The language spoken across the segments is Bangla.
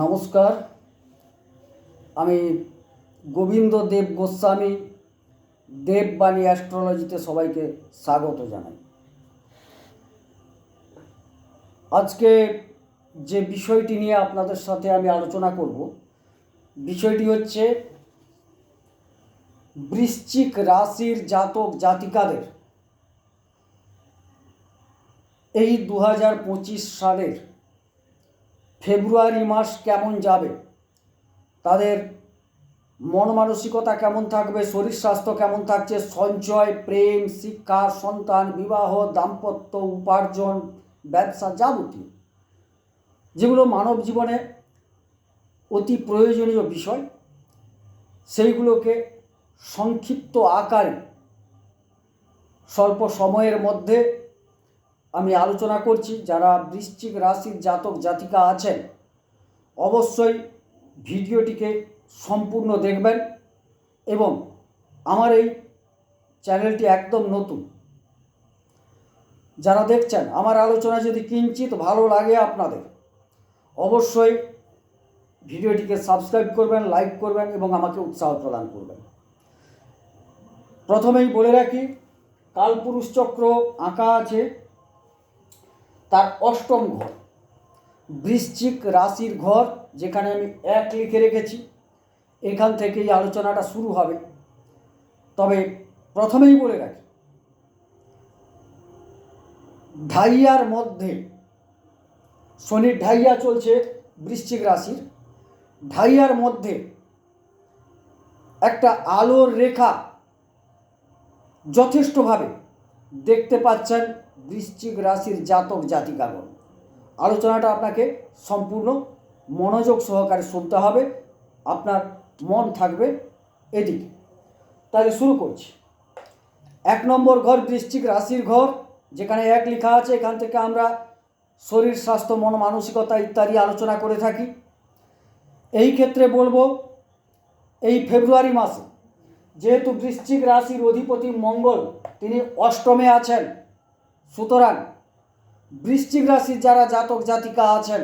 নমস্কার। আমি গোবিন্দ দেব গোস্বামী দেববাণী অ্যাস্ট্রোলজিতে সবাইকে স্বাগত জানাই। আজকে যে বিষয়টি নিয়ে আপনাদের সাথে আমি আলোচনা করব, বিষয়টি হচ্ছে বৃশ্চিক রাশির জাতক জাতিকাদের। এই দু হাজার পঁচিশ সালের ফেব্রুয়ারি মাস কেমন যাবে? তাদের মন মানসিকতা কেমন থাকবে? শরীর স্বাস্থ্য কেমন থাকছে? সঞ্চয়, প্রেম, শিক্ষা, সন্তান, বিবাহ, দাম্পত্য, উপার্জন, ব্যবসা যাবতীয়, যেগুলো মানব জীবনে অতি প্রয়োজনীয় বিষয়, সেইগুলোকে সংক্ষিপ্ত আকারে স্বল্প সময়ের মধ্যে আমি আলোচনা করছি যারা বৃশ্চিক রাশির জাতক জাতিকা আছেন, অবশ্যই ভিডিওটিকে সম্পূর্ণ দেখবেন এবং আমার এই চ্যানেলটি একদম নতুন। যারা দেখছেন, আমার আলোচনা যদি কিঞ্চিত ভালো লাগে আপনাদের, অবশ্যই ভিডিওটিকে সাবস্ক্রাইব করবেন, লাইক করবেন এবং আমাকে উৎসাহ প্রদান করবেন। প্রথমেই বলে রাখি, কালপুরুষ চক্র আঁকা আছে তার অষ্টম ঘর। বৃশ্চিক রাশির ঘর, যেখানে আমি এক লিখে রেখেছি। এখান থেকেই আলোচনাটা শুরু হবে। তবে প্রথমেই বলে রাখি, ঢাইয়ার মধ্যে, শনির ঢাইয়া চলছে বৃশ্চিক রাশির। ঢাইয়ার মধ্যে একটা আলোর রেখা যথেষ্টভাবে দেখতে পাচ্ছেন বৃশ্চিক রাশির জাতক জাতিকাগণ আলোচনাটা আপনাকে সম্পূর্ণ মনোযোগ সহকারে শুনতে হবে, আপনার মন থাকবে এদিকে। তাহলে শুরু করছি। এক নম্বর ঘর বৃশ্চিক রাশির ঘর, যেখানে এক লেখা আছে, এখান থেকে আমরা শরীর, স্বাস্থ্য, মন, মানসিকতা ইত্যাদি আলোচনা করে থাকি। এই ক্ষেত্রে বলব, এই ফেব্রুয়ারি মাসে যেহেতু বৃশ্চিক রাশির অধিপতি মঙ্গল, তিনি অষ্টমে আছেন। সুতরাং বৃশ্চিক রাশির যারা জাতক জাতিকা আছেন,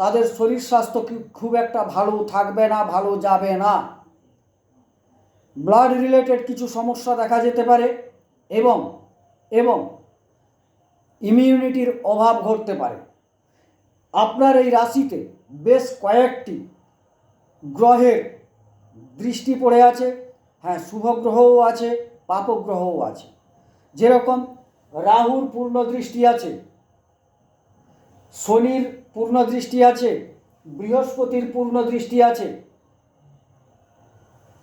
তাদের শরীর স্বাস্থ্য খুব একটা ভালো থাকবে না, ভালো যাবে না? ব্লাড রিলেটেড কিছু সমস্যা দেখা যেতে পারে এবং এবং ইমিউনিটির অভাব ঘটতে পারে। আপনার এই রাশিতে বেশ কয়েকটি গ্রহের দৃষ্টি পড়ে আছে হ্যাঁ শুভ গ্রহও আছে পাপ গ্রহও আছে। যেরকম রাহুর পূর্ণ দৃষ্টি আছে, শনির পূর্ণ দৃষ্টি আছে, বৃহস্পতির পূর্ণ দৃষ্টি আছে,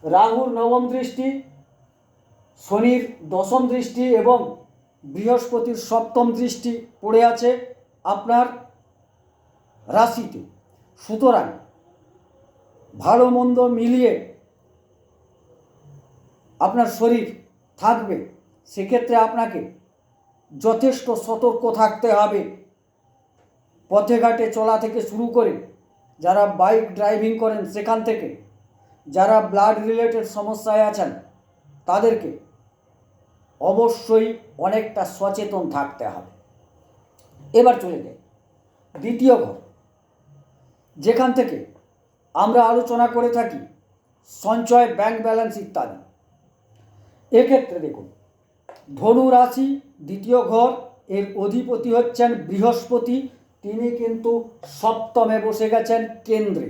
রাহুর নবম দৃষ্টি, শনির দশম দৃষ্টি এবং বৃহস্পতির সপ্তম দৃষ্টি পড়ে আছে আপনার রাশিতে। সুতরাং ভালো মন্দ মিলিয়ে আপনার শরীর থাকবে, সেক্ষেত্রে আপনাকে যথেষ্ট সতর্ক থাকতে হবে। পথে ঘাটে চলা থেকে শুরু করে যারা বাইক ড্রাইভিং করেন সেখান থেকে, যারা ব্লাড রিলেটেড সমস্যায় আছেন, তাদেরকে অবশ্যই অনেকটা সচেতন থাকতে হবে। এবার চলে যাই। দ্বিতীয় ঘর, যেখান থেকে আমরা আলোচনা করে থাকি সঞ্চয় ব্যাংক ব্যালেন্স ইত্যাদি। এক্ষেত্রে দেখুন, ধনু রাশি দ্বিতীয় ঘর, এর অধিপতি হচ্ছেন বৃহস্পতি, তিনি কিন্তু সপ্তমে বসে গেছেন কেন্দ্রে।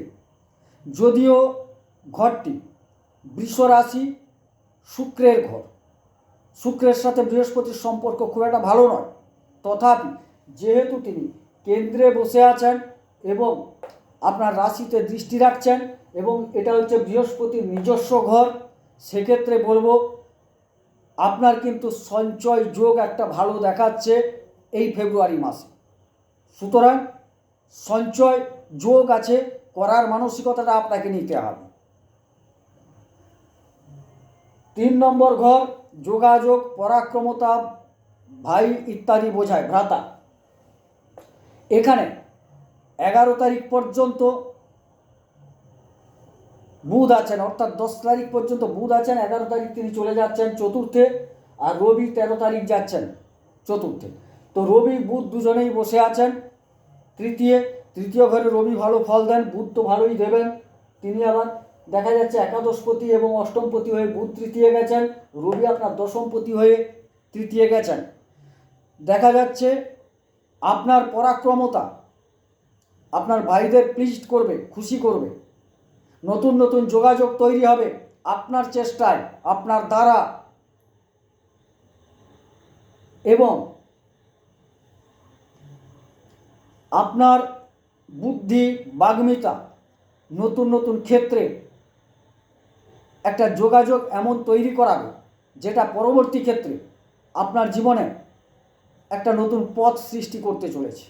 যদিও ঘরটি বৃষ রাশি শুক্রের ঘর। শুক্রের সাথে বৃহস্পতির সম্পর্ক খুব একটা ভালো নয়। তথাপি যেহেতু তিনি কেন্দ্রে বসে আছেন এবং আপনার রাশিতে দৃষ্টি রাখছেন এবং এটা হচ্ছে বৃহস্পতির নিজস্ব ঘর, সেক্ষেত্রে বলব আপনার কিন্তু সঞ্চয় যোগ একটা ভালো দেখাচ্ছে এই ফেব্রুয়ারি মাসে। সুতরাং সঞ্চয় যোগ আছে, করার মানসিকতাটা আপনাকে নিতে হবে। তিন নম্বর ঘর, যোগাযোগ, পরাক্রমতা, ভাই ইত্যাদি বোঝায়, ভ্রাতা। এখানে এগারো তারিখ পর্যন্ত বুধ আছেন, অর্থাৎ দশ তারিখ পর্যন্ত বুধ আছেন, এগারো তারিখ তিনি চলে যাচ্ছেন চতুর্থে, আর রবি তেরো তারিখ যাচ্ছেন চতুর্থে। তো রবি, বুধ দুজনেই বসে আছেন তৃতীয় তৃতীয় ঘরে রবি ভালো ফল দেন, বুধ তো ভালোই দেবেন। তিনি আবার দেখা যাচ্ছে একাদশপতি এবং অষ্টমপতি হয়ে বুধ তৃতীয় গেছেন, রবি আপনার দশমপতি হয়ে তৃতীয় গেছেন। দেখা যাচ্ছে আপনার পরাক্রমতা, আপনার ভাইদের প্লিজড করবে, খুশি করবে। নতুন নতুন যোগাযোগ তৈরি হবে আপনার চেষ্টায়, আপনার দ্বারা। এবং আপনার বুদ্ধি, বাগ্মিতা, নতুন নতুন ক্ষেত্রে একটা যোগাযোগ এমন তৈরি করাবে, যেটা পরবর্তী ক্ষেত্রে আপনার জীবনে একটা নতুন পথ সৃষ্টি করতে চলেছে।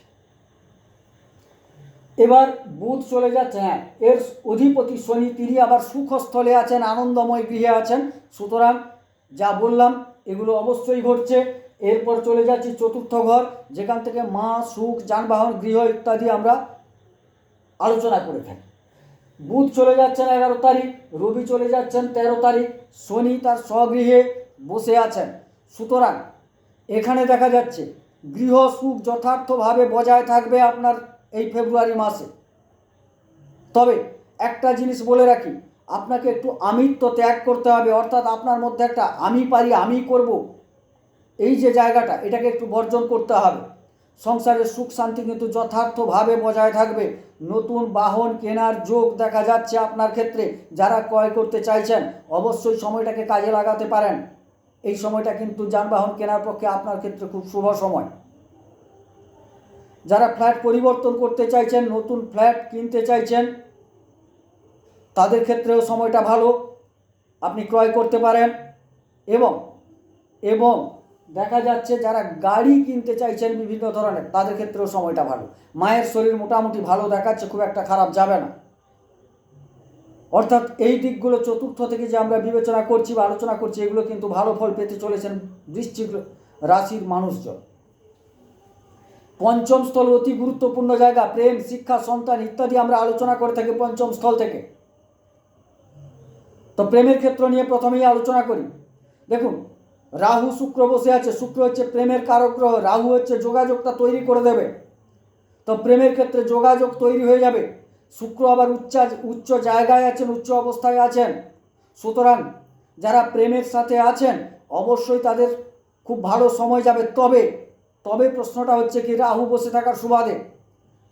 এবার বুধ চলে যাচ্ছে হ্যাঁ এর অধিপতি শনি, তিনি আবার সুখস্থলে আছেন, আনন্দময় গৃহে আছেন। সুতরাং যা বললাম, এগুলো অবশ্যই ঘটছে। এরপর চলে যাচ্ছি চতুর্থ ঘর, যেখান থেকে মা, সুখ, যানবাহন, গৃহ ইত্যাদি আমরা আলোচনা করে থাকি বুধ চলে যাচ্ছেন এগারো তারিখ, রবি চলে যাচ্ছেন তেরো তারিখ, শনি তার স্বগৃহে বসে আছেন। সুতরাং এখানে দেখা যাচ্ছে, গৃহ সুখ যথার্থভাবে বজায় থাকবে আপনার এই ফেব্রুয়ারি মাসে। তবে একটা জিনিস বলে রাখি, আপনাকে একটু আমিত্ব ত্যাগ করতে হবে, অর্থাৎ আপনার মধ্যে একটা আমি পারি, আমি করব, এই যে জায়গাটা, এটাকে একটু বর্জন করতে হবে। সংসারের সুখ শান্তি কিন্তু যথার্থভাবে বজায় থাকবে। নতুন বাহন কেনার যোগ দেখা যাচ্ছে আপনার ক্ষেত্রে, যারা ক্রয় করতে চাইছেন, অবশ্যই সময়টাকে কাজে লাগাতে পারেন। এই সময়টা কিন্তু যানবাহন কেনার পক্ষে আপনার ক্ষেত্রে খুব শুভ সময়। যারা ফ্ল্যাট পরিবর্তন করতে চাইছেন, নতুন ফ্ল্যাট কিনতে চাইছেন, তাদের ক্ষেত্রেও সময়টা ভালো। আপনি ক্রয় করতে পারেন এবং এবং দেখা যাচ্ছে যারা গাড়ি কিনতে চাইছেন বিভিন্ন ধরনের, তাদের ক্ষেত্রেও সময়টা ভালো। মায়ের শরীর মোটামুটি ভালো দেখাচ্ছে, খুব একটা খারাপ যাবে না। অর্থাৎ এই দিকগুলো চতুর্থ থেকে যে আমরা বিবেচনা করছি বা আলোচনা করছি, এগুলো কিন্তু ভালো ফল পেতে চলেছেন বৃশ্চিক রাশির মানুষজন। পঞ্চম স্থল অতি গুরুত্বপূর্ণ জায়গা, প্রেম, শিক্ষা, সন্তান ইত্যাদি আমরা আলোচনা করে থাকি পঞ্চম স্থল থেকে। তো প্রেমের ক্ষেত্র নিয়ে প্রথমেই আলোচনা করি। দেখুন, রাহু শুক্র বসে আছে। শুক্র হচ্ছে প্রেমের কারক রাহু হচ্ছে যোগাযোগটা তৈরি করে দেবে। তো প্রেমের ক্ষেত্রে যোগাযোগ তৈরি হয়ে যাবে। শুক্র আবার উচ্চ উচ্চ জায়গায় আছেন, উচ্চ অবস্থায় আছেন। সুতরাং যারা প্রেমের সাথে আছেন, অবশ্যই তাদের খুব ভালো সময় যাবে। তবে তবে প্রশ্নটা হচ্ছে কি, রাহু বসে থাকার সুবাদে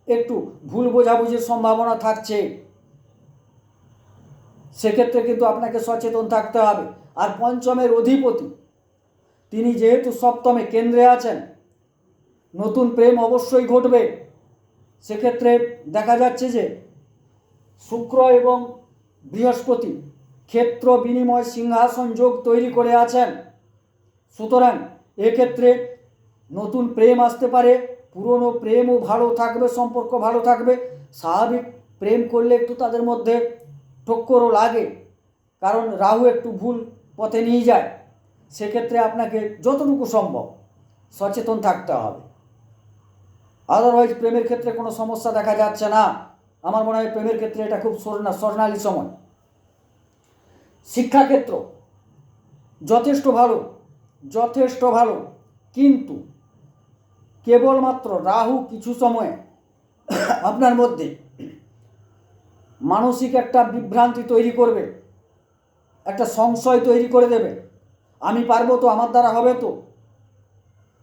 একটু ভুল বোঝাবুঝির সম্ভাবনা থাকছে। সেক্ষেত্রে কিন্তু আপনাকে সচেতন থাকতে হবে। আর পঞ্চমের অধিপতি, তিনি যেহেতু সপ্তমে কেন্দ্রে আছেন, নতুন প্রেম অবশ্যই ঘটবে। সেক্ষেত্রে দেখা যাচ্ছে যে শুক্র এবং বৃহস্পতি ক্ষেত্র বিনিময় সিংহাসন যোগ তৈরি করে আছেন। সুতরাং এক্ষেত্রে নতুন প্রেম আসতে পারে, পুরনো প্রেমও ভালো থাকবে, সম্পর্ক ভালো থাকবে। স্বাভাবিক প্রেম করলে একটু তাদের মধ্যে টক্করও লাগে, কারণ রাহু একটু ভুল পথে নিয়ে যায়। সেক্ষেত্রে আপনাকে যতটুকু সম্ভব সচেতন থাকতে হবে। আদারওয়াইজ প্রেমের ক্ষেত্রে কোনো সমস্যা দেখা যাচ্ছে না। আমার মনে হয় প্রেমের ক্ষেত্রে এটা খুব স্বর্ণা, স্বর্ণালী সময়। শিক্ষাক্ষেত্র যথেষ্ট ভালো যথেষ্ট ভালো, কিন্তু কেবলমাত্র রাহু কিছু সময়ে আপনার মধ্যে মানসিক একটা বিভ্রান্তি তৈরি করবে, একটা সংশয় তৈরি করে দেবে। আমি পারব তো, আমার দ্বারা হবে তো?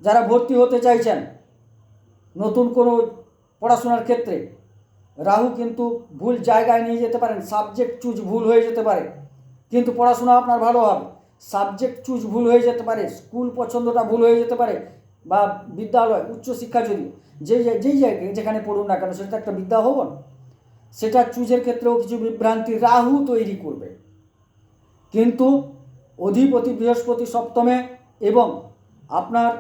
যারা ভর্তি হতে চাইছেন, নতুন কোনো পড়াশোনার ক্ষেত্রে, রাহু কিন্তু ভুল জায়গায় নিয়ে যেতে পারেন। সাবজেক্ট চুজ ভুল হয়ে যেতে পারে। কিন্তু পড়াশোনা আপনার ভালো হবে। সাবজেক্ট চুজ ভুল হয়ে যেতে পারে। স্কুল পছন্দটা ভুল হয়ে যেতে পারে। বা বিদ্যালয় উচ্চশিক্ষা যদি, যে যেই জায়গায় যেখানে পড়ুন না কেন, সেটা একটা বিদ্যা ভবন সেটা চুজের ক্ষেত্রেও কিছু বিভ্রান্তি রাহু তৈরি করবে। কিন্তু অধিপতি বৃহস্পতি সপ্তমে এবং আপনার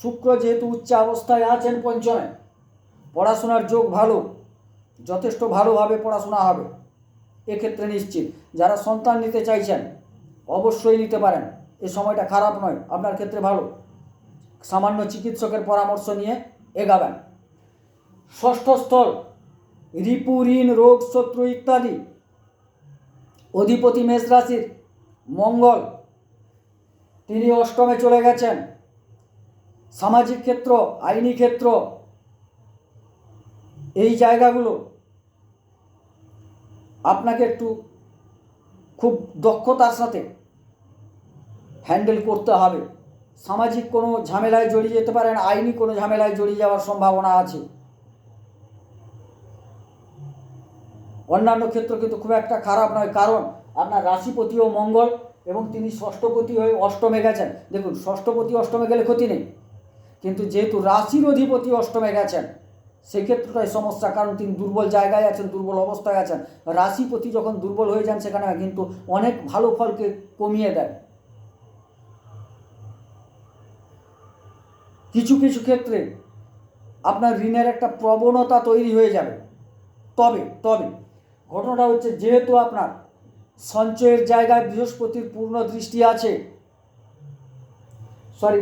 শুক্র যেহেতু উচ্চ অবস্থায় আছেন পঞ্চমে, পড়াশোনার যোগ ভালো, যথেষ্ট ভালোভাবে পড়াশোনা হবে। এক্ষেত্রে নিশ্চিত, যারা সন্তান নিতে চাইছেন, অবশ্যই নিতে পারেন। এ সময়টা খারাপ নয়, আপনার ক্ষেত্রে ভালো। সামান্য চিকিৎসকের পরামর্শ নিয়ে এগাবেন। ষষ্ঠ স্থল রিপু ঋণ রোগ শত্রু ইত্যাদি। অধিপতি মেষ রাশির মঙ্গল, তিনি অষ্টমে চলে গেছেন। সামাজিক ক্ষেত্র, আইনি ক্ষেত্র, এই জায়গাগুলো আপনাকে একটু খুব দক্ষতার সাথে হ্যান্ডেল করতে হবে। সামাজিক কোনো ঝামেলায় জড়িয়ে যেতে পারেন, আইনি কোনো ঝামেলায় জড়িয়ে যাওয়ার সম্ভাবনা আছে। অন্যান্য ক্ষেত্র কিন্তু খুব একটা খারাপ নয়, কারণ আপনার রাশিপতিও মঙ্গল এবং তিনি ষষ্ঠপতি হয়ে অষ্টমে গেছেন। দেখুন ষষ্ঠপতি অষ্টমে গেলে ক্ষতি নেই, কিন্তু যেহেতু রাশির অধিপতি অষ্টমে গেছেন সেই ক্ষেত্রটাই সমস্যা, কারণ তিনি দুর্বল জায়গায় আছেন, দুর্বল অবস্থায় আছেন। রাশিপতি যখন দুর্বল হয়ে যান সেখানে কিন্তু অনেক ভালো ফলকে কমিয়ে দেয়। কিছু কিছু ক্ষেত্রে আপনার ঋণের একটা প্রবণতা তৈরি হয়ে যাবে। তবে তবে, ঘটনাটা হচ্ছে যেহেতু আপনার সঞ্চয়ের জায়গায় বৃহস্পতির পূর্ণ দৃষ্টি আছে সরি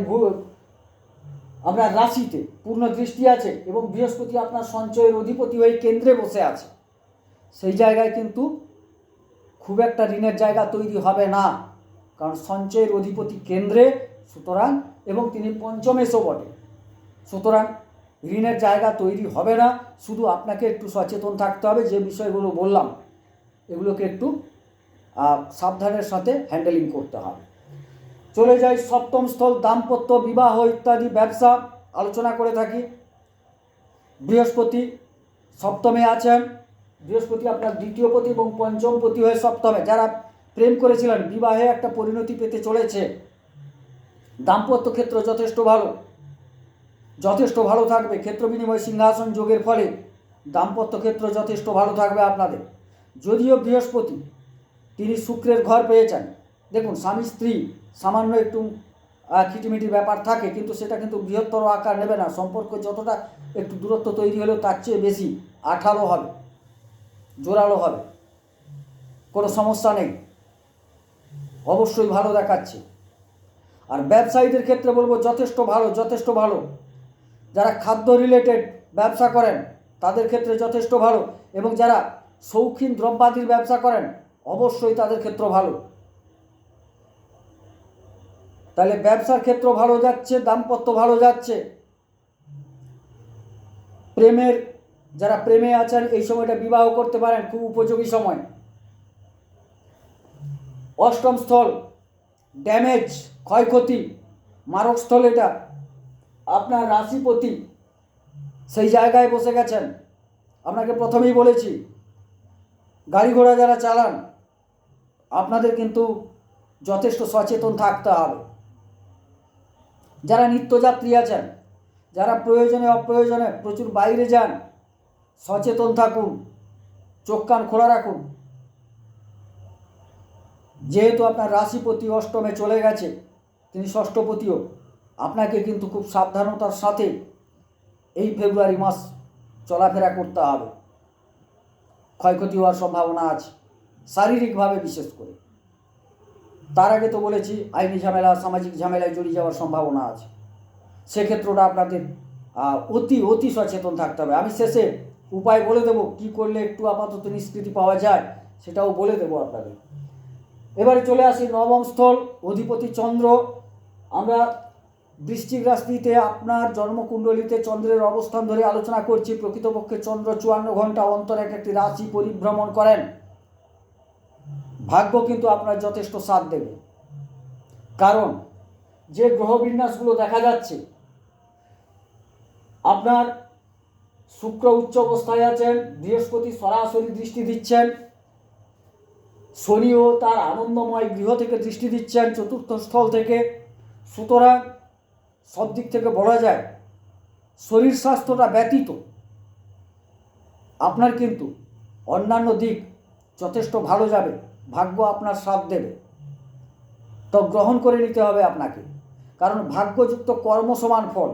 আপনার রাশিতে পূর্ণ দৃষ্টি আছে এবং বৃহস্পতি আপনার সঞ্চয়ের অধিপতি হয়ে কেন্দ্রে বসে আছে, সেই জায়গায় কিন্তু খুব একটা ঋণের জায়গা তৈরি হবে না। কারণ সঞ্চয়ের অধিপতি কেন্দ্রে, সুতরাং এবং তিনি পঞ্চমেশও বটে। সুতরাং ঋণের জায়গা তৈরি হবে না, শুধু আপনাকে একটু সচেতন থাকতে হবে, যে বিষয়গুলো বললাম, এগুলোকে একটু সাবধানের সাথে হ্যান্ডেলিং করতে হবে। চলে যাই সপ্তম স্থল, দাম্পত্য বিবাহ ইত্যাদি ব্যবসা, আলোচনা করে থাকি। বৃহস্পতি সপ্তমে আছেন। বৃহস্পতি আপনার দ্বিতীয় পতি এবং পঞ্চম পতি হয়ে সপ্তমে। যারা প্রেম করেছিলেন, বিবাহে একটা পরিণতি পেতে চলেছে দাম্পত্য ক্ষেত্র যথেষ্ট ভালো। যথেষ্ট ভালো থাকবে। ক্ষেত্র বিনিময় সিংহাসন যোগের ফলে দাম্পত্য ক্ষেত্র যথেষ্ট ভালো থাকবে আপনাদের। যদিও বৃহস্পতি, তিনি শুক্রের ঘর পেয়েছেন। দেখুন, স্বামী, স্ত্রী, সামান্য একটু খিটিমিটি ব্যাপার থাকে, কিন্তু সেটা কিন্তু বৃহত্তর আকার নেবে না। সম্পর্ক যতটা একটু দূরত্ব তৈরি হলেও তার চেয়ে বেশি আঠালো হবে, জোরালো হবে। কোনো সমস্যা নেই। অবশ্যই ভালো দেখাচ্ছে। আর ব্যবসায়ীদের ক্ষেত্রে বলব যথেষ্ট ভালো যথেষ্ট ভালো। যারা খাদ্য রিলেটেড ব্যবসা করেন, তাদের ক্ষেত্রে যথেষ্ট ভালো। এবং যারা শৌখিন দ্রব্যাদির ব্যবসা করেন, অবশ্যই তাদের ক্ষেত্র ভালো। তাহলে ব্যবসার ক্ষেত্র ভালো যাচ্ছে, দাম্পত্য ভালো যাচ্ছে। প্রেমের, যারা প্রেমে আছেন, এই সময়টা বিবাহ করতে পারেন, খুব উপযোগী সময়। অষ্টম স্থল ড্যামেজ, ক্ষয়ক্ষতি মারক স্থল এটা আপনার রাশিপতি সেই জায়গায় বসে গেছেন। আপনাকে প্রথমেই বলেছি, গাড়ি ঘোড়া যারা চালান, আপনাদের কিন্তু যথেষ্ট সচেতন থাকতে হবে। যারা নিত্যযাত্রী আছেন, যারা প্রয়োজনে অপ্রয়োজনে প্রচুর বাইরে যান, সচেতন থাকুন, চোখ কান খোলা রাখুন। যেহেতু আপনার রাশিপতি অষ্টমে চলে গেছে, তিনি ষষ্ঠপতিও, আপনাকে কিন্তু খুব সাবধানতার সাথে এই ফেব্রুয়ারি মাস চলাফেরা করতে হবে। ক্ষয়ক্ষতি হওয়ার সম্ভাবনা আছে, শারীরিকভাবে বিশেষ করে। তার আগে তো বলেছি, আইনি ঝামেলা, সামাজিক ঝামেলায় জড়িয়ে যাওয়ার সম্ভাবনা আছে। সেক্ষেত্রটা আপনাদের অতি অতি সচেতন থাকতে হবে। আমি শেষে উপায় বলে দেবো, কি করলে একটু আপাতত নিষ্কৃতি পাওয়া যায়, সেটাও বলে দেবো আপনাদের। এবারে চলে আসি নবম স্থল, অধিপতি চন্দ্র। আমরা বৃশ্চিক রাশিতে আপনার জন্মকুণ্ডলিতে চন্দ্রের অবস্থান ধরে আলোচনা করছি। প্রকৃতপক্ষে চন্দ্র চুয়ান্ন ঘণ্টা অন্তর এক একটি রাশি পরিভ্রমণ করেন। ভাগ্য কিন্তু আপনার যথেষ্ট সাথ দেবে। কারণ যে গ্রহ বিন্যাসগুলো দেখা যাচ্ছে, আপনার শুক্র উচ্চ অবস্থায় আছেন, বৃহস্পতি সরাসরি দৃষ্টি দিচ্ছেন শনিও তার আনন্দময় গৃহ থেকে দৃষ্টি দিচ্ছেন চতুর্থ স্থল থেকে। সুতরাং সব দিক থেকে বলা যায়, শরীর স্বাস্থ্যটা ব্যতীত। আপনার কিন্তু অন্যান্য দিক যথেষ্ট ভালো যাবে, ভাগ্য আপনার সাথ দেবে। তো গ্রহণ করে নিতে হবে আপনাকে। কারণ ভাগ্যযুক্ত কর্ম সমান ফল।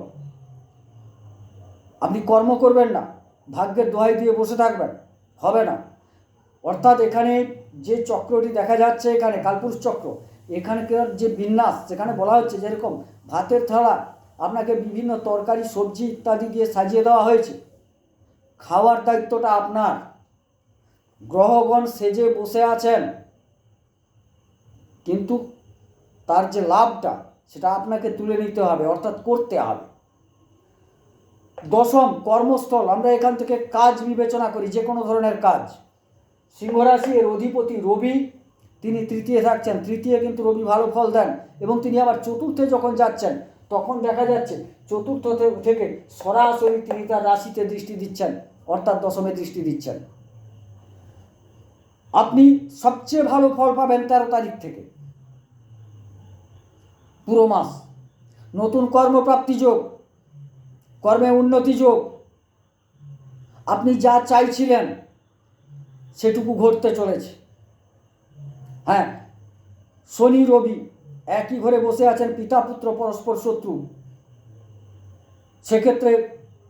আপনি কর্ম করবেন না, ভাগ্যের দোহাই দিয়ে বসে থাকবেন, হবে না। অর্থাৎ এখানে যে চক্রটি দেখা যাচ্ছে এখানে, কালপুরুষ চক্র, এখানকার যে বিন্যাস সেখানে বলা হচ্ছে যেরকম ভাতের থালা, আপনাকে বিভিন্ন তরকারি, সবজি ইত্যাদি দিয়ে সাজিয়ে দেওয়া হয়েছে। খাওয়ার দায়িত্বটা আপনার। গ্রহগণ সেজে বসে আছেন। কিন্তু তার যে লাভটা, সেটা আপনাকে তুলে নিতে হবে, অর্থাৎ করতে হবে। দশম কর্মস্থল, আমরা এখান থেকে কাজ বিবেচনা করি, যে কোনো ধরনের কাজ। সিংহরাশি এর অধিপতি রবি, তিনি তৃতীয় থাকছেন। তৃতীয় কিন্তু রবি ভালো ফল দেন এবং তিনি আবার চতুর্থে যখন যাচ্ছেন, তখন দেখা যাচ্ছে চতুর্থ থেকে সরাসরি তিনি তার রাশিতে দৃষ্টি দিচ্ছেন, অর্থাৎ দশমে দৃষ্টি দিচ্ছেন। আপনি সবচেয়ে ভালো ফল পাবেন তেরো তারিখ থেকে। পুরো মাস। নতুন কর্মপ্রাপ্তি যোগ, কর্মে উন্নতি যোগ। আপনি যা চাইছিলেন সেটুকু ঘটতে চলেছে। হ্যাঁ শনি, রবি একই ঘরে বসে আছেন, পিতা, পুত্র, পরস্পর শত্রু। সেক্ষেত্রে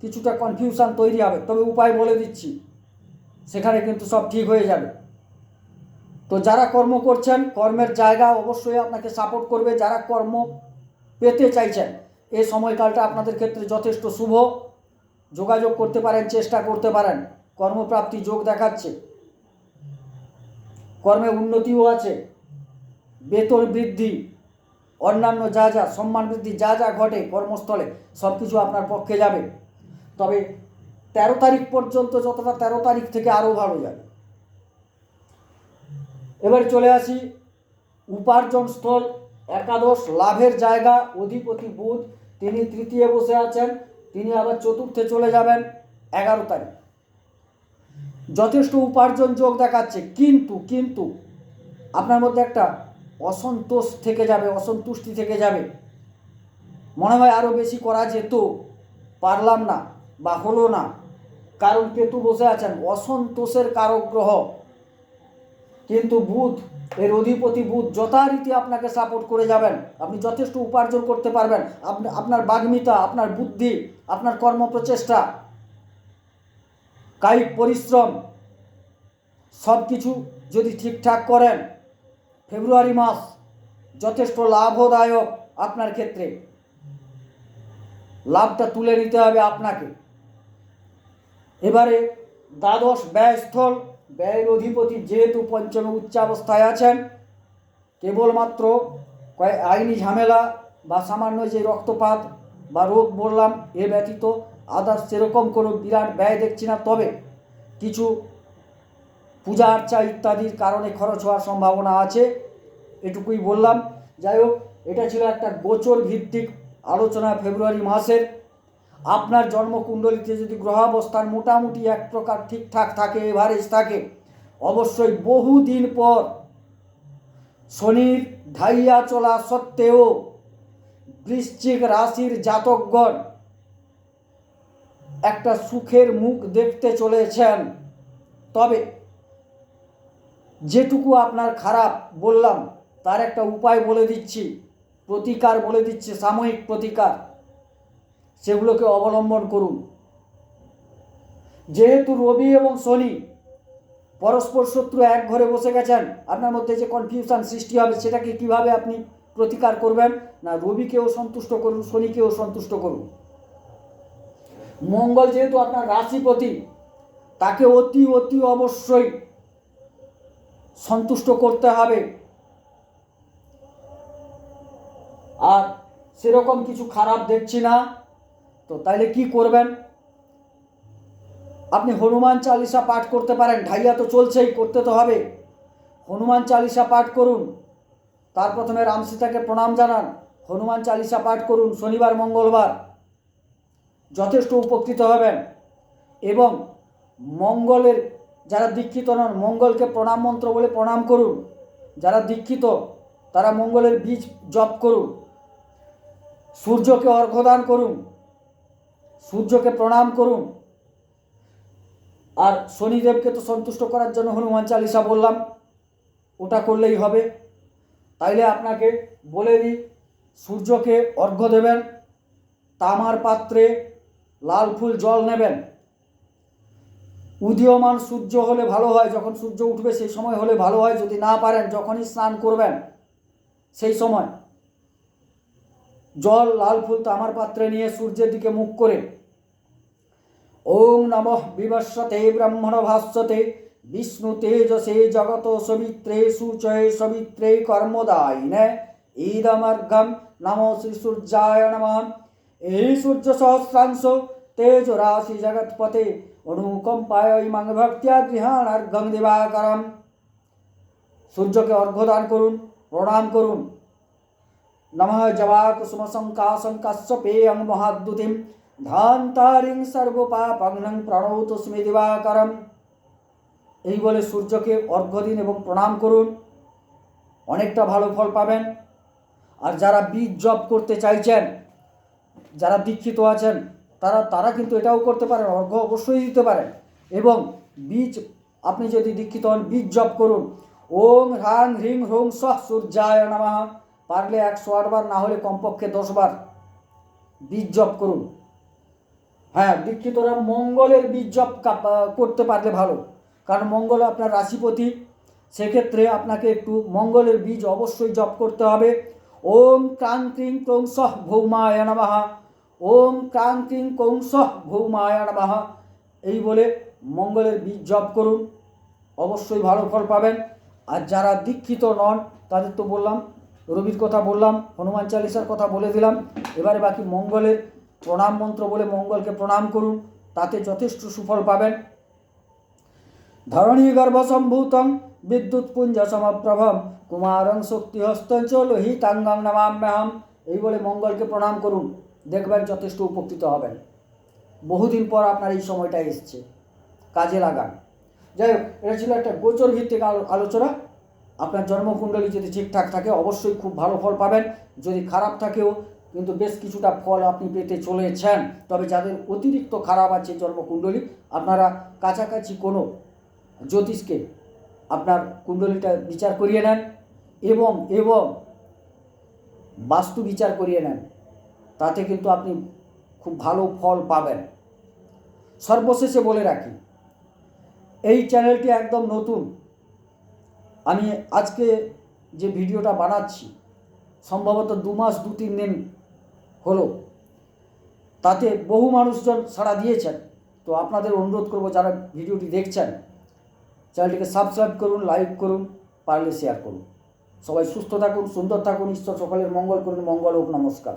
কিছুটা কনফিউশন তৈরি হবে। তবে উপায় বলে দিচ্ছি, সেখানে কিন্তু সব ঠিক হয়ে যাবে। তো যারা কর্ম করছেন, কর্মের জায়গা অবশ্যই আপনাকে সাপোর্ট করবে। যারা কর্ম পেতে চাইছেন, এই সময়কালটা আপনাদের ক্ষেত্রে যথেষ্ট শুভ। যোগাযোগ করতে পারেন, চেষ্টা করতে পারেন। কর্মপ্রাপ্তি যোগ দেখাচ্ছে। কর্মে উন্নতিও আছে, বেতন বৃদ্ধি, অন্যান্য যা যা, সম্মান বৃদ্ধি, যা যা ঘটে কর্মস্থলে সব কিছু আপনার পক্ষে যাবে। তবে তেরো তারিখ পর্যন্ত যতটা তেরো তারিখ থেকে আরও ভালো যাবে। এবার চলে আসি, উপার্জন স্থল, একাদশ লাভের জায়গা, অধিপতি বুধ, তিনি তৃতীয় বসে আছেন, তিনি আবার চতুর্থে চলে যাবেন, এগারো তারিখ। যথেষ্ট উপার্জন যোগ দেখাচ্ছে, কিন্তু কিন্তু আপনার মধ্যে একটা অসন্তোষ থেকে যাবে, অসন্তুষ্টি থেকে যাবে। মনে হয় আরও বেশি করা যেত, পারলাম না বা হলো না। কারণ কেতু বসে আছেন, অসন্তোষের কারক গ্রহ। কিন্তু বুধ, এর অধিপতি বুধ যথারীতি আপনাকে সাপোর্ট করে যাবেন। আপনি যথেষ্ট উপার্জন করতে পারবেন। আপনি, আপনার বাগ্মিতা, আপনার বুদ্ধি, আপনার কর্মপ্রচেষ্টা। কায়িক পরিশ্রম সব কিছু যদি ঠিকঠাক করেন, ফেব্রুয়ারি মাস যথেষ্ট লাভদায়ক আপনার ক্ষেত্রে। লাভটা তুলে নিতে হবে আপনাকে। এবারে দ্বাদশ ব্যয়স্থল, ব্যয়ের অধিপতি যেহেতু পঞ্চমে উচ্চাবস্থায় আছেন, কেবলমাত্র কয়েক আইনি ঝামেলা বা সামান্য যে রক্তপাত বা রোগ বললাম এ ব্যতীত আদার্স সেরকম কোনো বিরাট ব্যয় দেখছি না, তবে কিছু পূজা আর্চা ইত্যাদির কারণে খরচ হওয়ার সম্ভাবনা আছে, এটুকুই বললাম। যাই হোক এটা ছিল একটা গোচর ভিত্তিক আলোচনা ফেব্রুয়ারি মাসের। আপনার জন্মকুণ্ডলিতে যদি গ্রহাবস্থান মোটামুটি এক প্রকার ঠিকঠাক থাকে এভারেজ থাকে, অবশ্যই বহুদিন পর শনির ঢাইয়া চলা সত্ত্বেও বৃশ্চিক রাশির জাতকগণ একটা সুখের মুখ দেখতে চলেছেন। তবে যেটুকু আপনার খারাপ বললাম, তার একটা উপায় বলে দিচ্ছি, প্রতিকার বলে দিচ্ছি, সাময়িক প্রতিকার। সেগুলোকে অবলম্বন করুন। যেহেতু রবি এবং শনি পরস্পর শত্রু এক ঘরে বসে গেছেন, আপনার মধ্যে যে কনফিউশন সৃষ্টি হবে, সেটাকে কীভাবে আপনি প্রতিকার করবেন? না, রবিকেও সন্তুষ্ট করুন, শনিকেও সন্তুষ্ট করুন। মঙ্গল যেহেতু আপনার রাশিপতি, তাকে অতি অতি অবশ্যই সন্তুষ্ট করতে হবে। আর সেরকম কিছু খারাপ দেখছি না। তো তাইলে কি করবেন? আপনি হনুমান চালিসা পাঠ করতে পারেন। ঢাইয়া তো চলছেই, করতে তো হবে। হনুমান চালিসা পাঠ করুন। তার প্রথমে রাম সীতাকে প্রণাম জানান। হনুমান চালিসা পাঠ করুন। শনিবার, মঙ্গলবার। যথেষ্ট উপকৃত হবেন। এবং মঙ্গলের, যারা দীক্ষিত নন, মঙ্গলকে প্রণাম মন্ত্র বলে প্রণাম করুন। যারা দীক্ষিত, তারা মঙ্গলের বীজ জপ করুন। সূর্যকে অর্ঘ্যদান করুন। সূর্যকে প্রণাম করুন। আর শনিদেবকে তো সন্তুষ্ট করার জন্য হনুমান চালিসা বললাম। ওটা করলেই হবে। তাইলে আপনাকে বলে দিই, সূর্যকে অর্ঘ্য দেবেন। তামার পাত্রে লাল ফুল জল নেবেন। উদীয়মান সূর্য হলে ভালো হয়, যখন সূর্য উঠবে সেই সময় হলে ভালো হয়, যদি না পারেন যখনই স্নান করবেন, সেই সময়। জল, লাল ফুল তামার পাত্রে নিয়ে সূর্যের দিকে মুখ করে। ওম নম বিবস্বতে ব্রহ্মণ ভাস্বতে বিষ্ণু তেজসে জগত সবিত্রে সূচয়ে সবিত্রে কর্মদায়িনে ঈদমর্ঘম নমো শ্রী সূর্যায় নম। এই সূর্য সহস্রাংশ তেজ রাশি জগৎপতে অনুকম্পায় ইমাং ভক্তিয়া গৃহাণার্ঘং দিবাকরম। সূর্যকে অর্ঘ্য দান করুন, প্রণাম করুন। নমঃ জবা কুসুম শঙ্কাশং কাশ্যপেয়ং মহাদ্যুতিম। ধান্তারিং সর্বপাপগ্নং প্রণৌতস্মি দিবাকরম। এই বলে সূর্যকে অর্ঘ্য দিন এবং প্রণাম করুন। অনেকটা ভালো ফল পাবেন। আর যারা বীজ জব করতে চাইছেন যারা দীক্ষিত আছেন, তারা তারা কিন্তু এটাও করতে পারেন, অর্ঘ্য অবশ্যই দিতে পারেন। এবং বীজ, আপনি যদি দীক্ষিত হন, বীজ জপ করুন। ওং হ্রাং হ্রিং হ্রোং সহ সূর্যায় নামা। পারলে একশো আটবার না হলে কমপক্ষে দশবার বীজ জপ করুন। হ্যাঁ দীক্ষিতরা মঙ্গলের বীজ জপ করতে পারলে ভালো। কারণ মঙ্গল আপনার রাশিপতি, সেক্ষেত্রে আপনাকে একটু মঙ্গলের বীজ অবশ্যই জপ করতে হবে। ওম ক্রাং ক্রিং সহ ভৌমায় নমঃ। ওম ক্রাং ক্রিং ক্রৌং সহ ভৌমায় নমঃ। এই বলে মঙ্গলের বীজ জপ করুন। অবশ্যই ভালো ফল পাবেন। আর যারা দীক্ষিত নন, তাদের তো বললাম, রবির কথা বললাম, হনুমান চালিসার কথা বলে দিলাম। এবারে বাকি মঙ্গলের প্রণাম মন্ত্র বলে মঙ্গলকে প্রণাম করুন। তাতে যথেষ্ট সুফল পাবেন। ধরণী গর্ভসম্ভূতং বিদ্যুৎ পুঞ্জ সমপ্রভম কুমারং শক্তিহস্তঞ্চ লোহিতাঙ্গং নমাম্যহম। এই বলে মঙ্গলকে প্রণাম করুন। দেখবেন যথেষ্ট উপকৃত হবেন। বহুদিন পর আপনার এই সময়টা এসছে। কাজে লাগান। যাই হোক, এটা ছিল একটা গোচর ভিত্তিক আলো- আলোচনা। আপনার জন্মকুণ্ডলী যদি ঠিকঠাক থাকে, অবশ্যই খুব ভালো ফল পাবেন। যদি খারাপ থাকেও, কিন্তু বেশ কিছুটা ফল আপনি পেতে চলেছেন। তবে যাদের অতিরিক্ত খারাপ আছে জন্মকুণ্ডলী, আপনারা কাছাকাছি কোনো জ্যোতিষকে আপনার কুণ্ডলীটা বিচার করিয়ে নেন এবং এবং বাস্তু বিচার করিয়ে নেন। তাতে কিন্তু আপনি খুব ভালো ফল পাবেন। সর্বশেষে বলে রাখি, এই চ্যানেলটি একদম নতুন। আমি আজকে যে ভিডিওটা বানাচ্ছি, সম্ভবত দু মাস দু তিন দিন হলো, তাতে বহু মানুষজন সাড়া দিয়েছেন। তো আপনাদের অনুরোধ করব যারা ভিডিওটি দেখছেন, চ্যানেলটিকে সাবস্ক্রাইব করুন, লাইক করুন, পারলে শেয়ার করুন। সবাই সুস্থ থাকুন, সুন্দর থাকুন, ঈশ্বর সকলের মঙ্গল করুন, মঙ্গল হোক, নমস্কার।